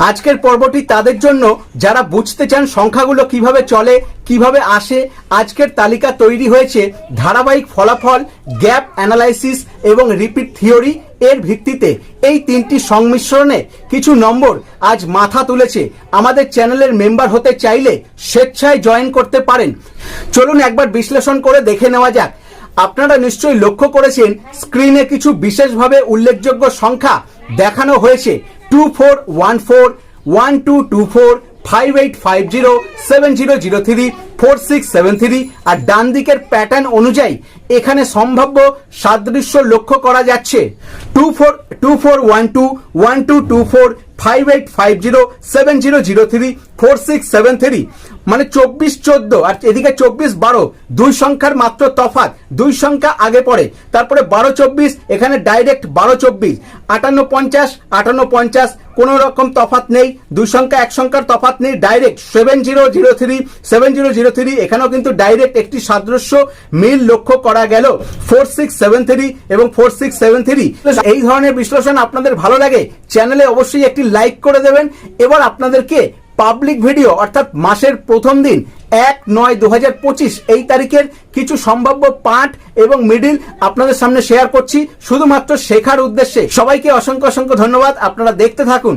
আজকের পর্বটি তাদের জন্য, যারা বুঝতে চান সংখ্যাগুলো কীভাবে চলে, কীভাবে আসে, আজকের তালিকা তৈরি হয়েছে ধারাবাহিক ফলাফল, গ্যাপ অ্যানালাইসিস এবং রিপিট থিওরি এর ভিত্তিতে। এই তিনটি সংমিশ্রণে কিছু নম্বর আজ মাথা তুলেছে। আমাদের চ্যানেলের মেম্বার হতে চাইলে স্বেচ্ছায় জয়েন করতে পারেন। চলুন একবার বিশ্লেষণ করে দেখে নেওয়া যাক। আপনারা নিশ্চয়ই লক্ষ্য করেছেন, স্ক্রিনে কিছু বিশেষভাবে উল্লেখযোগ্য সংখ্যা দেখানো হয়েছে। Two four one four one two two four five eight five zero seven zero zero three four six seven three আর ডান দিকের প্যাটার্ন অনুযায়ী এখানে সম্ভাব্য সাদৃশ্য লক্ষ্য করা যাচ্ছে। Two four two four one two one two two four five eight five zero seven zero zero three four six seven three মানে চব্বিশ চোদ্দ, আর এদিকে চব্বিশ বারো, দুই সংখ্যার মাত্র তফাৎ, দুই সংখ্যা আগে পড়ে, তারপরে বারো চব্বিশ, এখানে ডাইরেক্ট বারো চব্বিশ, আটান্ন পঞ্চাশ আটান্ন পঞ্চাশ, কোনো রকম তফাৎ নেই, দুই সংখ্যা, এক সংখ্যার তফাত নেই direct seven zero zero three seven zero zero three এখানেও কিন্তু ডাইরেক্ট একটি সাদৃশ্য মিল লক্ষ্য করা গেল ফোর সিক্স সেভেন থ্রি এবং ফোর সিক্স সেভেন থ্রি এই ধরনের বিশ্লেষণ আপনাদের ভালো লাগে, চ্যানেলে অবশ্যই একটি লাইক করে দেবেন, এবার আপনাদেরকে পাবলিক ভিডিও অর্থাৎ মাসের প্রথম দিন, এক নয় দু হাজার পঁচিশ, এই তারিখের কিছু সম্ভাব্য পাঠ এবং মিডিল আপনাদের সামনে শেয়ার করছি। শুধুমাত্র শেখার উদ্দেশ্যে। সবাইকে অসংখ্য অসংখ্য ধন্যবাদ। আপনারা দেখতে থাকুন।